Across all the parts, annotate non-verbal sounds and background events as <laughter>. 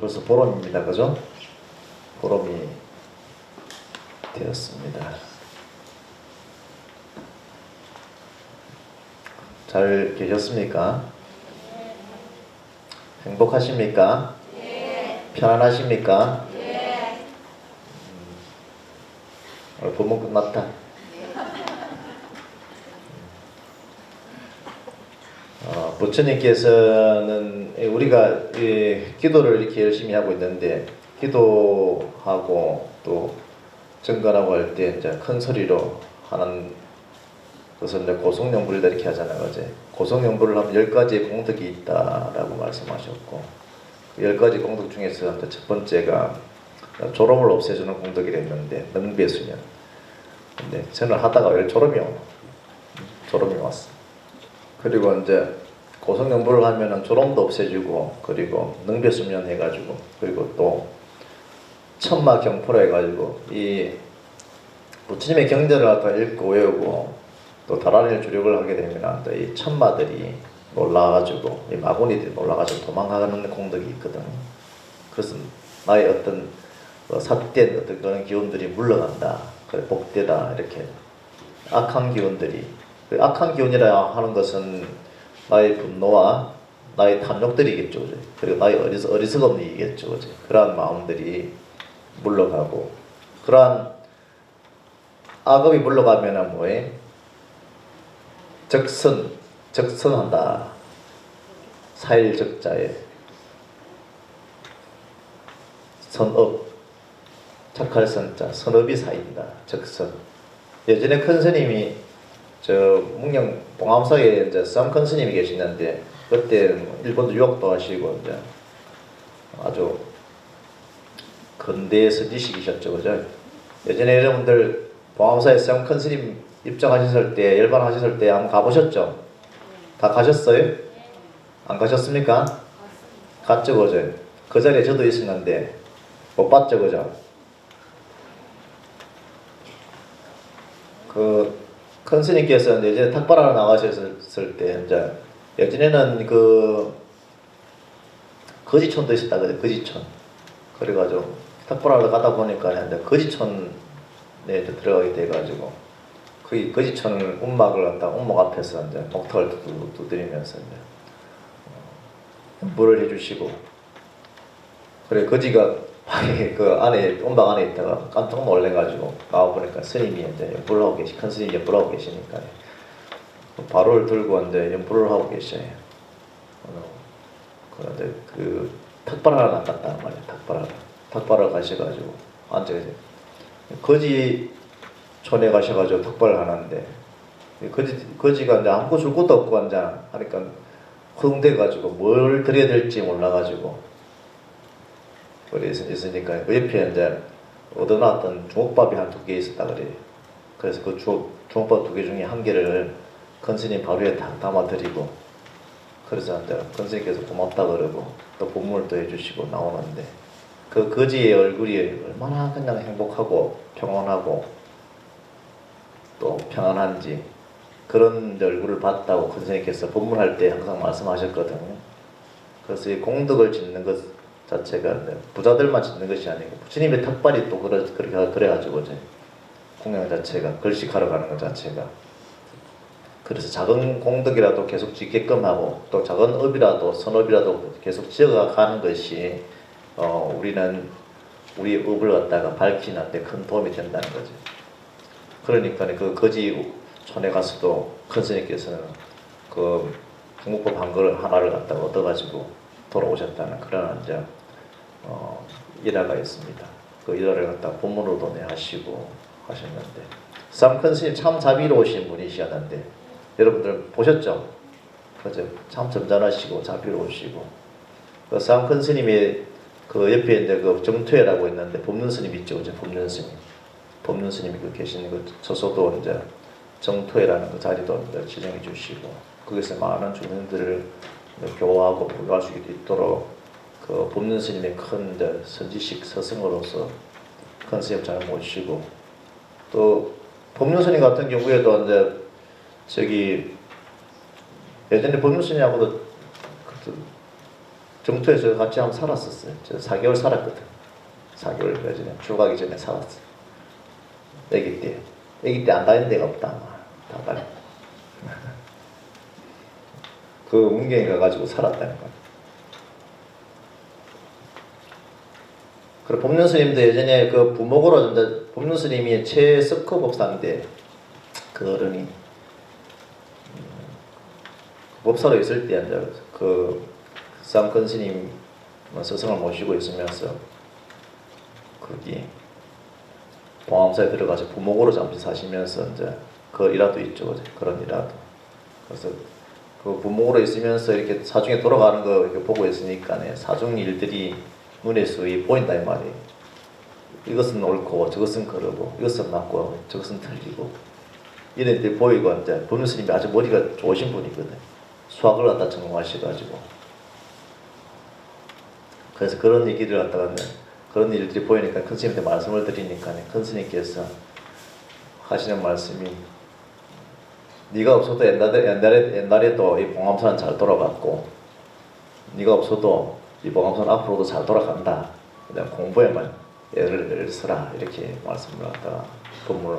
벌써 보름입니다. 그죠? 보름이 되었습니다. 잘 계셨습니까? 행복하십니까? 편안하십니까? 음, 오늘 본문 끝났다. 어, 부처님께서는 우리가 이 기도를 이렇게 열심히 하고 있는데 기도하고 또 정관하고 할 때 이제 큰 소리로 하는 것을 이제 고성령불이다 이렇게 하잖아요, 어제. 고성령불을 하면 열 가지의 공덕이 있다라고 말씀하셨고 그열 가지 공덕 중에서 첫 번째가 졸음을 없애주는 공덕이랬는데 능배수년. 근데 저는 하다가 왜 졸음이 오노? 졸음이 왔어. 그리고 이제 고성연불을 하면은 졸음도 없애주고 그리고 능배수면 해가지고 그리고 또 천마 경포로 해가지고 이 부처님의 경전을 갖다 읽고 외우고 또 다란일 주력을 하게 되면 또이 천마들이 놀라가지고 이 마구니들이 놀라가지고 도망가는 공덕이 있거든. 그래서 나의 어떤 어, 삿된 어떤 그런 기운들이 물러간다. 그래 복되다 이렇게 악한 기운들이 그 악한 기운이라 하는 것은 나의 분노와 나의 탐욕들이겠죠. 그죠? 그리고 나의 어리석, 어리석음이겠죠. 그죠? 그러한 마음들이 물러가고 그러한 악업이 물러가면은 뭐해? 적선, 적선한다. 사일 적자에 선업, 착할 선자, 선업이 사인다. 적선. 예전에 큰 스님이 저 문경 봉암사에 이제 쌈큰 스님이 계시는데 그때 뭐 일본도 유학도 하시고 이제 아주 근대 선지식이셨죠, 그죠? 예전에 여러분들 봉암사에 쌈큰 스님 입장하셨을 때 열반하셨을 때 한번 가보셨죠? 다 가셨어요? 안 가셨습니까? 갔죠, 그죠? 그 자리에 저도 있었는데 못 봤죠, 그죠? 그 큰 스님께서 예전에 탁발하러 나가셨을 때 이제 예전에는 그 거지촌도 있었다 그래 거지촌. 그래가지고 탁발하러 가다 보니까 이제 거지촌에 들어가게 돼가지고 그 거지촌 운막을 갖다 운목 앞에서 이제 목탁을 두- 두드리면서 이제 어, 물을 해주시고. 그래 거지가 그 안에 온방 안에 있다가 깜짝 놀래가지고 나와 보니까 스님이 이제 연불을 하고 계시 큰 스님이 연불을 하고 계시니까 그 바로를 들고 이제 연불을 하고 계셔요. 어, 그런데 그 탁발하러 나갔다는 말이에요. 탁발하러 탁발하러 가셔가지고 앉아 계세요. 거지 촌에 가셔가지고 탁발을 하는데 이 거지 거지가 이제 아무것도 줄 것도 없고 앉아 하니까 허둥대가지고 뭘 드려야 될지 몰라가지고 그래서 있으니까 그 옆에 이제 얻어놨던 주먹밥이 한 두 개 있었다 그래요. 그래서 그 주, 주먹밥 두 개 중에 한 개를 컨스님 바로에 다 담아드리고 그래서 이제 컨스님께서 고맙다 그러고 또 본문을 또 해주시고 나오는데 그 거지의 얼굴이 얼마나 그냥 행복하고 평온하고 또 평안한지 그런 얼굴을 봤다고 컨스님께서 본문할 때 항상 말씀하셨거든요. 그래서 이 공덕을 짓는 것 자체가 부자들만 짓는 것이 아니고 부처님의 탁발이 또 그래 그렇게 그래가지고 이제 공양 자체가 글씨하러 가는 것 자체가 그래서 작은 공덕이라도 계속 짓게끔 하고 또 작은 업이라도 선업이라도 계속 지어가는 것이 어 우리는 우리 업을 갖다가 밝히는데 큰 도움이 된다는 거죠. 그러니까 그 거지 촌에 가서도 큰 스님께서는 그 중국법 한 그릇 하나를 갖다가 얻어가지고 돌아오셨다는 그런 이제 어, 일화가 있습니다. 그 일화를 갖다 본문으로도 내하시고 하셨는데 쌈큰 스님 참 자비로우신 분이셨는데 여러분들 보셨죠? 그죠? 참 점잖으시고 자비로우시고 그 쌈큰 스님이 그 옆에 이제 그 정퇴라고 있는데 법륜 스님 있죠, 이제 법륜 스님. 법륜 스님이 그 계신 그 저소도 이제 정토회라는 그 자리도 지정해 주시고 거기서 많은 주민들을 교화하고 불교할 수 있도록 그 법륜 스님의 큰 선지식 스승으로서 큰 스님 잘 모시고 또 법륜 스님 같은 경우에도 이제 저기 예전에 법륜 스님하고도 그 정토에서 같이 한번 살았었어요. 저 4개월 살았거든. 4개월 그 전에 출가하기 전에 살았어. 아기 때. 아기 때 안 다니는 데가 없다. 다 다니. <laughs> 그 문경에 가가지고 살았다는 거야. 그리고 법륜 스님도 예전에 그 부목으로 전자 법륜 스님이 최석호 법사인데 그 어른이 음, 법사로 있을 때 이제 그 쌍큰 스님 스승을 모시고 있으면서 거기 봉암사에 들어가서 부목으로 잠시 사시면서 이제 그 일화도 있죠. 그런 일화도. 그래서 그 부목으로 있으면서 이렇게 사중에 돌아가는 거 이렇게 보고 있으니까 사중 일들이 눈에 수이 보인다 이 말이에요. 이것은 옳고 저것은 그르고 이것은 맞고 저것은 틀리고 이런 일들이 보이고 이제 법륜 스님이 아주 머리가 좋으신 분이거든. 수학을 갖다 전공하셔가지고 그래서 그런 얘기를 갖다가 그런 일들이 보이니까 큰 스님한테 말씀을 드리니까 큰 스님께서 하시는 말씀이 네가 없어도 옛날에 옛날에 옛날에도 이 봉암산 잘 돌아갔고 네가 없어도 이 봉암산 앞으로도 잘 돌아간다. 그냥 공부에만 애를 쓰라 이렇게 말씀을 갖다가 법문을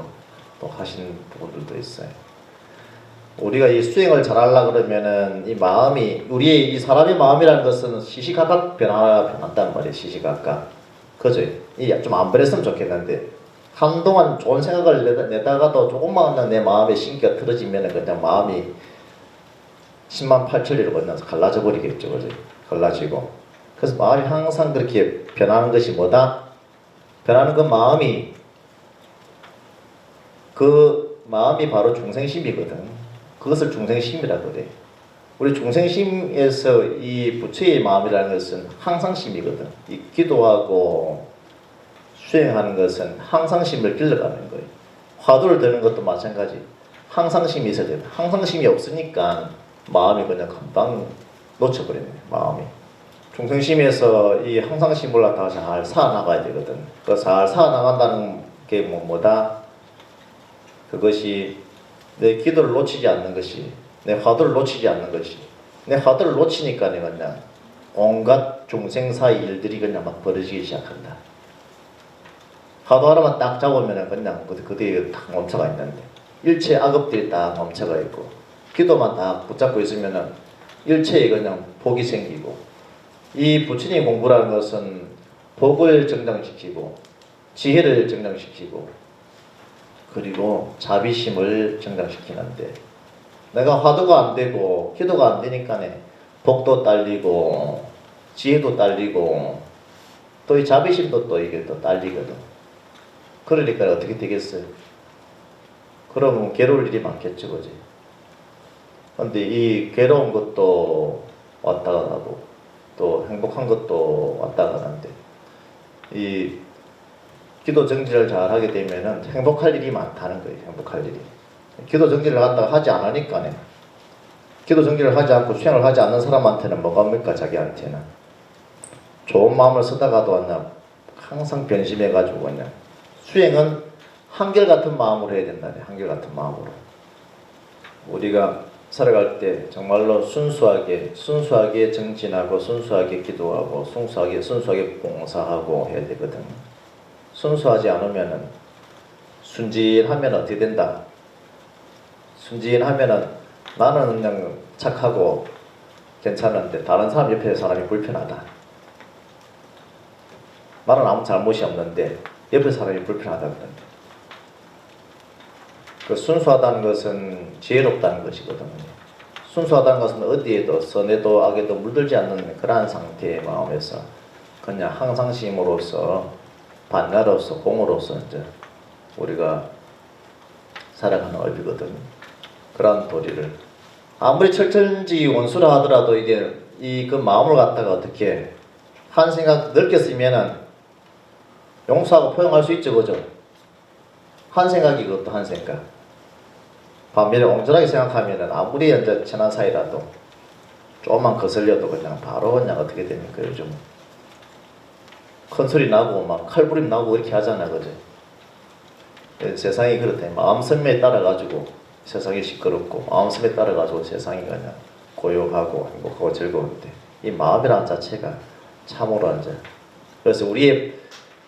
또 하신 부분들도 있어요. 우리가 이 수행을 잘하려 그러면은 이 마음이 우리의 이 사람의 마음이라는 것은 시시각각 변화 변한단 말이에요. 시시각각. 그죠? 이좀안 변했으면 좋겠는데 한동안 좋은 생각을 내다, 내다가도 조금만 내 마음에 신기가 틀어지면 그냥 마음이 10만 8천리로 그냥 갈라져 버리겠죠. 그죠? 갈라지고. 그래서 마음이 항상 그렇게 변하는 것이 뭐다? 변하는 그 마음이 그 마음이 바로 중생심이거든. 그것을 중생심이라 그래. 우리 중생심에서 이 부처의 마음이라는 것은 항상심이거든. 이 기도하고 수행하는 것은 항상심을 길러가는 거예요. 화두를 드는 것도 마찬가지. 항상심이 있어야 돼. 항상심이 없으니까 마음이 그냥 금방 놓쳐버리네. 마음이. 중생심에서 이 항상심을 갖다가 잘 쌓아나가야 되거든. 그잘 쌓아나간다는 게 뭐, 뭐다? 그것이 내 기도를 놓치지 않는 것이 내 화두를 놓치지 않는 것이 내 화두를 놓치니까 내가 그냥 온갖 중생사의 일들이 그냥 막 벌어지기 시작한다. 화두 하나만 딱 잡으면 그냥 그- 그대에 딱 멈춰가 있는데 일체 악업들이 딱 멈춰가 있고 기도만 딱 붙잡고 있으면은 일체에 그냥 복이 생기고 이 부처님 공부라는 것은 복을 정장시키고 지혜를 정장시키고 그리고 자비심을 정장시키는데 내가 화두가 안 되고 기도가 안 되니까네 복도 딸리고 지혜도 딸리고 또 이 자비심도 또 이게 또 딸리거든. 그러니까 어떻게 되겠어요? 그러면 괴로울 일이 많겠죠, 그지? 근데 이 괴로운 것도 왔다 가고 또 행복한 것도 왔다 가는데 이 기도 정지를 잘 하게 되면은 행복할 일이 많다는 거예요. 행복할 일이. 기도 정지를 갖다가 하지 않으니까네. 기도 정지를 하지 않고 수행을 하지 않는 사람한테는 뭐가 옵니까? 자기한테는. 좋은 마음을 쓰다가도 그냥 항상 변심해가지고 그냥 수행은 한결같은 마음으로 해야 된다. 한결같은 마음으로. 우리가 살아갈 때 정말로 순수하게 순수하게 정진하고 순수하게 기도하고 순수하게 순수하게 봉사하고 해야 되거든. 순수하지 않으면은 순진하면 어떻게 된다? 순진하면은 나는 그냥 착하고 괜찮은데 다른 사람 옆에 사람이 불편하다. 나는 아무 잘못이 없는데 옆에 사람이 불편하다 그런데. 그 순수하다는 것은 지혜롭다는 것이거든요. 순수하다는 것은 어디에도 선에도 악에도 물들지 않는 그러한 상태의 마음에서 그냥 항상심으로서 반야로서 공으로서 이제 우리가 살아가는 얼비거든. 그러한 도리를 아무리 철천지 원수라 하더라도 이게 이 그 마음을 갖다가 어떻게 한 생각 넓게 쓰면은 용서하고 포용할 수 있죠, 그죠? 한 생각이 그것도 한 생각. 반면에 옹졸하게 생각하면은 아무리 이제 친한 사이라도 조금만 거슬려도 그냥 바로 그냥 어떻게 됩니까 요즘 큰 소리 나고 막 칼부림 나고 이렇게 하잖아 그죠? 예, 세상이 그렇다 마음 선매에 따라 가지고 세상이 시끄럽고 마음 선매에 따라 가지고 세상이 그냥 고요하고 행복하고 즐거운데 이 마음이라는 자체가 참으로 이제 그래서 우리의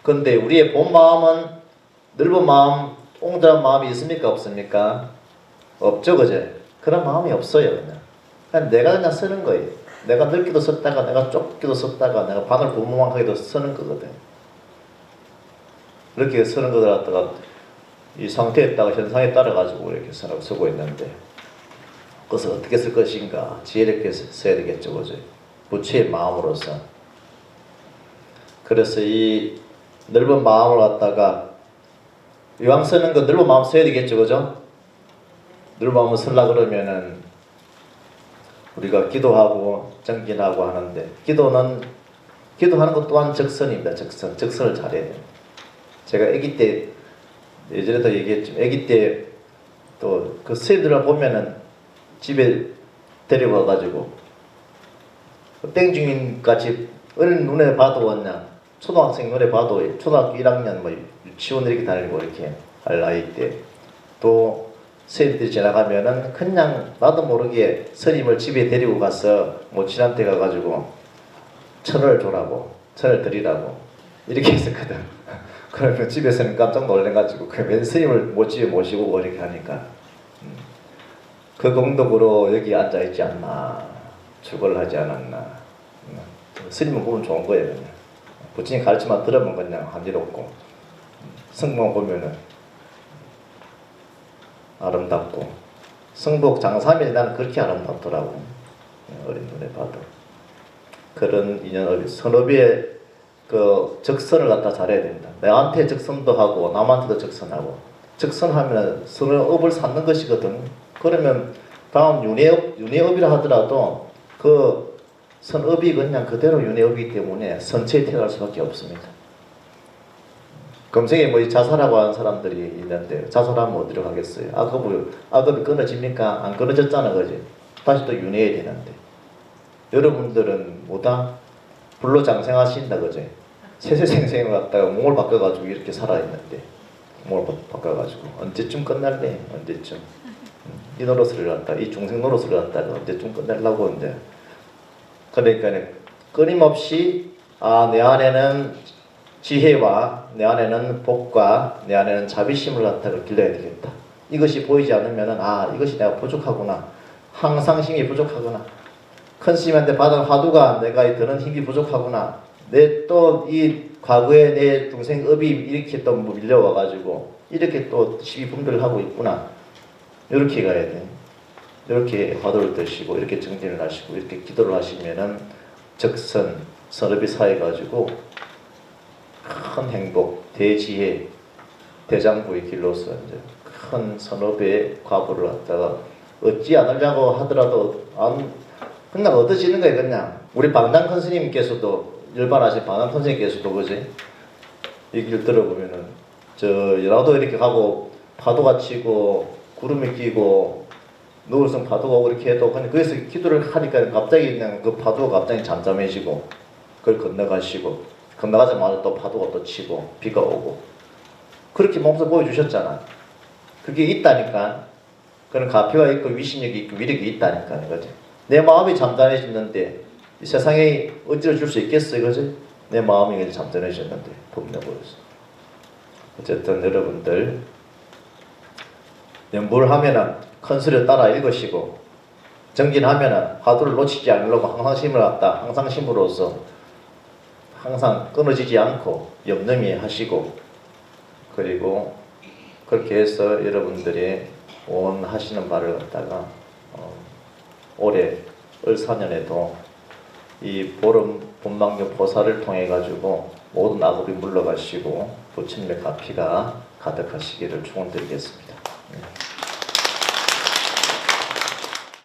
근데 우리의 본 마음은 넓은 마음, 옹졸한 마음이 있습니까 없습니까? 없죠, 그제? 그런 마음이 없어요, 그냥. 그냥 내가 그냥 쓰는 거예요. 내가 넓기도 썼다가, 내가 좁기도 썼다가, 내가 바늘 부무만하게도 쓰는 거거든. 이렇게 쓰는 거를 갖다가 이 상태에 따라 현상에 따라 가지고 이렇게 쓰고 있는데 그것을 어떻게 쓸 것인가 지혜롭게 써야 되겠죠, 그죠? 부처의 마음으로서. 그래서 이 넓은 마음을 갖다가 이왕 쓰는 거 넓은 마음 써야 되겠죠, 그죠? 마음을 쓰려 그러면은 우리가 기도하고 정진하고 하는데 기도는 기도하는 것 또한 적선입니다. 적선, 적선을 잘해야 돼요. 제가 아기 때 예전에도 얘기했지만 아기 때 또 그 스님들을 보면은 집에 데리고 가가지고 땡중인 같이 어린 눈에 봐도 왔냐 초등학생 눈에 봐도 초등학교 1학년 뭐 유치원 이렇게 다니고 이렇게 할 나이 때 또 스님들이 지나가면은 그냥 나도 모르게 스님을 집에 데리고 가서 모친한테 가가지고 천을 줘라고 천을 드리라고 이렇게 <laughs> 했었거든. 그러면 집에서는 깜짝 놀래가지고 그웬 스님을 모집에 모시고 이렇게 하니까 음. 그 공덕으로 여기 앉아 있지 않나 출가를 하지 않았나 음. 스님은 보면 좋은 거예요 부처님 가르치만 들으면 그냥 한지롭고 음. 성경 보면은 아름답고 성복 장삼일 나는 그렇게 아름답더라고 어린 눈에 봐도 그런 인연 선업의 그 적선을 갖다 잘해야 된다. 내한테 적선도 하고 남한테도 적선하고 적선하면 선업을 쌓는 것이거든. 그러면 다음 윤회업 윤회업이라 하더라도 그 선업이 그냥 그대로 윤회업이기 때문에 선체에 태어날 수밖에 없습니다. 검색에 뭐 자살하고 하는 사람들이 있는데 자살하면 어디로 가겠어요? 악업을 악업이 끊어집니까? 안 끊어졌잖아, 그지? 다시 또 윤회해야 되는데 여러분들은 뭐다 불로 장생하신다, 그지? 세세생생을 갖다가 몸을 바꿔가지고 이렇게 살아있는데 몸을 바- 바꿔가지고 언제쯤 끝날래? 언제쯤? 음, 이 노릇을 갖다 이 중생 노릇을 갖다가 언제쯤 끝내려고 하는데 그러니까 끊임없이 아 내 안에는 지혜와 내 안에는 복과 내 안에는 자비심을 갖다가 길러야 되겠다. 이것이 보이지 않으면은 아 이것이 내가 부족하구나. 항상 힘이 부족하구나. 큰 스님한테 받은 화두가 내가 드는 힘이 부족하구나. 내 또 이 과거에 내 동생 업이 이렇게 또 밀려와 가지고 이렇게 또 시비 분별을 하고 있구나. 이렇게 가야 돼. 이렇게 화두를 드시고 이렇게 정진을 하시고 이렇게 기도를 하시면은 적선 선업이 사해 가지고 큰 행복, 대지혜, 대장부의 길로서 이제 큰 선업의 과부를 갖다가 얻지 않으려고 하더라도 안 그냥 얻어지는 거예요 그냥. 우리 방당 큰 스님께서도 열반하신 방당 큰 스님께서도 그지? 얘기를 들어보면은 저 연화도 이렇게 가고 파도가 치고 구름이 끼고 노을성 파도가 오고 이렇게 해도 그냥 거기서 기도를 하니까 갑자기 그냥 그 파도가 갑자기 잠잠해지고 그걸 건너가시고 건너가자마자 또 파도가 또 치고 비가 오고 그렇게 몸소 보여주셨잖아. 그게 있다니까. 그런 가피가 있고 위신력이 있고 위력이 있다니까 이거지. 내 마음이 잠잠해졌는데 이 세상에 어찌를 줄수 있겠어 이거지? 내 마음이 이제 잠잠해졌는데 법내버렸어. 어쨌든 여러분들 연부를 하면은 큰 소리를 따라 읽으시고 정진하면은 화두를 놓치지 않으려고 항상 심을 갖다. 항상 심으로써 항상 끊어지지 않고 염념히 하시고 그리고 그렇게 해서 여러분들이 온 하시는 바를 갖다가 어, 올해 을사년에도 이 보름 본방경 보살을 통해 가지고 모든 악업이 물러가시고 부처님의 가피가 가득하시기를 축원드리겠습니다. 네.